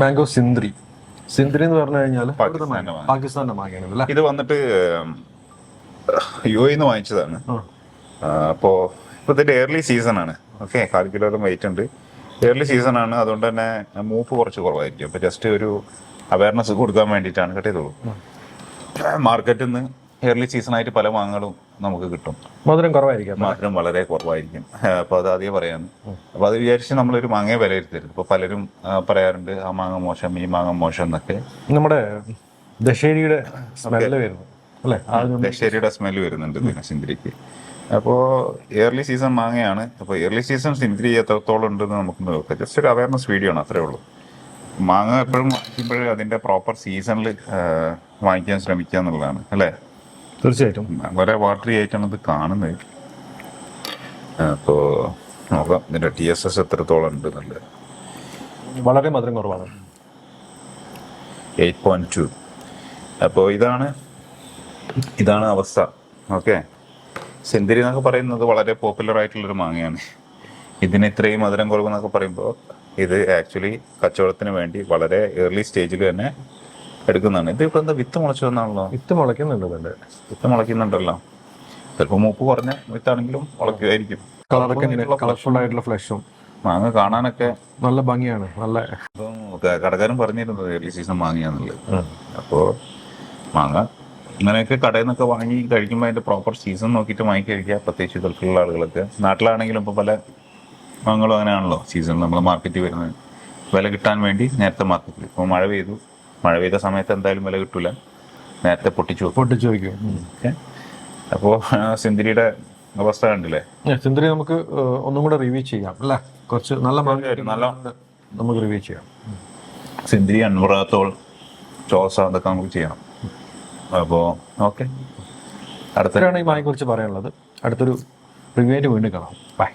Mango Sindri Sindri എന്ന് പറഞ്ഞു കഴിഞ്ഞാൽ പാകിസ്ഥാന്റെ. മാങ്ങയാണ്. ഇത് വന്നിട്ട് യു എന്ന് വാങ്ങിച്ചതാണ്. അപ്പോ ഇപ്പൊ ഇതിന്റെ ഏർലി സീസൺ ആണ്. ഓക്കെ കാൽ കിലോയിലും വെയിറ്റ് ഉണ്ട്. ഏർലി സീസൺ ആണ്. അതുകൊണ്ട് തന്നെ മൂപ്പ് കുറച്ച് കുറവായിരിക്കും. അപ്പൊ ജസ്റ്റ് ഒരു അവയർനെസ് കൊടുക്കാൻ വേണ്ടിയിട്ടാണ്. കേട്ടേ മാർക്കറ്റിൽ നിന്ന് ഏർലി സീസൺ ആയിട്ട് പല മാങ്ങകളും നമുക്ക് കിട്ടും. മധുരം കുറവായിരിക്കും മധുരം വളരെ കുറവായിരിക്കും. അപ്പോൾ അത് ആദ്യം പറയാന്ന് അപ്പൊ അത് വിചാരിച്ച് നമ്മളൊരു മാങ്ങയെ വിലയിരുത്തരുത്. ഇപ്പൊ പലരും പറയാറുണ്ട് ആ മാങ്ങ മോശം ഈ മാങ്ങ മോശം എന്നൊക്കെ. നമ്മുടെ ദശേരിയുടെ സ്മെല്ല് വരുന്നു അല്ലേ? ദശേരിയുടെ സ്മെൽ വരുന്നുണ്ട് ഇതിന് സിന്തിരിക്ക് അപ്പോൾ ഇയർലി സീസൺ മാങ്ങയാണ്. അപ്പോൾ ഇയർലി സീസൺ സിന്തിരി എത്രത്തോളം ഉണ്ടെന്ന് നമുക്ക് നോക്കാം. ജസ്റ്റ് ഒരു അവയർനെസ് വീഡിയോ ആണ് അത്രേ ഉള്ളൂ. മാങ്ങ എപ്പോഴും വാങ്ങിക്കുമ്പോഴേ അതിന്റെ പ്രോപ്പർ സീസണിൽ വാങ്ങിക്കാൻ ശ്രമിക്കുക എന്നുള്ളതാണ് അല്ലേ? തീർച്ചയായിട്ടും. വളരെ വാട്ടറി ആയിട്ടാണ് ഇത് കാണുന്നത്. അപ്പോൾ നോക്കാം ഇതിന്റെ ടി എസ് എസ് എത്രത്തോളം ഉണ്ട് എന്നുള്ളത്. വളരെ മധുരം കുറവാണ്. എയ്റ്റ് പോയിന്റ് ടു അപ്പോൾ ഇതാണ് ഇതാണ് അവസ്ഥ. ഓക്കെ? സെന്തിരി എന്നൊക്കെ പറയുന്നത് വളരെ പോപ്പുലർ ആയിട്ടുള്ളൊരു മാങ്ങയാണ്. ഇതിന് ഇത്രയും മധുരം കുറവ് എന്നൊക്കെ പറയുമ്പോൾ ഇത് ആക്ച്വലി കച്ചവടത്തിന് വേണ്ടി വളരെ ഏർലി സ്റ്റേജിൽ തന്നെ എടുക്കുന്നതാണ്. ഇത് ഇപ്പൊ എന്താ വിത്ത് മുളച്ചു വന്നാണല്ലോ. വിത്ത് മുളയ്ക്കുന്നുണ്ട് ഇതിന്റെ വിത്ത് മുളയ്ക്കുന്നുണ്ടല്ലോ. ചിലപ്പോൾ മൂപ്പ് കുറഞ്ഞ വിത്താണെങ്കിലും മുളയ്ക്കുമായിരിക്കും. കളറൊക്കെ കളർഫുൾ ആയിട്ടുള്ള ഫ്ലഷും മാങ്ങ കാണാനൊക്കെ നല്ല ഭംഗിയാണ്. നല്ല പറഞ്ഞിരുന്നു കടക്കാരൻ പറഞ്ഞിരുന്നത് ഏർലി സീസൺ മാങ്ങയാന്നുള്ളത് അപ്പോൾ മാങ്ങ ഇങ്ങനെയൊക്കെ കടയിൽ നിന്നൊക്കെ വാങ്ങി കഴിക്കുമ്പോൾ അതിന്റെ പ്രോപ്പർ സീസൺ നോക്കിയിട്ട് വാങ്ങി കഴിക്കുക. പ്രത്യേകിച്ച് ഗൾഫിലുള്ള ആളുകളൊക്കെ. നാട്ടിലാണെങ്കിലും ഇപ്പൊ പല മാങ്ങകളും അങ്ങനെയാണല്ലോ സീസൺ നമ്മൾ മാർക്കറ്റിൽ വരുന്നത്. വില കിട്ടാൻ വേണ്ടി നേരത്തെ മാർക്കറ്റിൽ ഇപ്പൊ മഴ പെയ്തു. മഴ പെയ്ത സമയത്ത് എന്തായാലും വില കിട്ടൂല. നേരത്തെ പൊട്ടിച്ചു പൊട്ടിച്ചു വയ്ക്കും അപ്പോൾ സിന്ധിരിയുടെ അവസ്ഥ കണ്ടില്ലേ? സിന്ധിരി നമുക്ക് ഒന്നും കൂടെ റിവ്യൂ ചെയ്യാം അല്ലേ? കുറച്ച് നല്ല നല്ല നമുക്ക് റിവ്യൂ ചെയ്യാം. സിന്ധിരി അൻപറത്തോൾ ചോസ അതൊക്കെ നമുക്ക് ചെയ്യണം. അപ്പോൾ ഓക്കെ. അടുത്തൊരാണ് ഈ മാങ്ങയെ കുറിച്ച് പറയാനുള്ളത്. അടുത്തൊരു റിവ്യൂവിന് വീണ്ടും കാണാം. ബൈ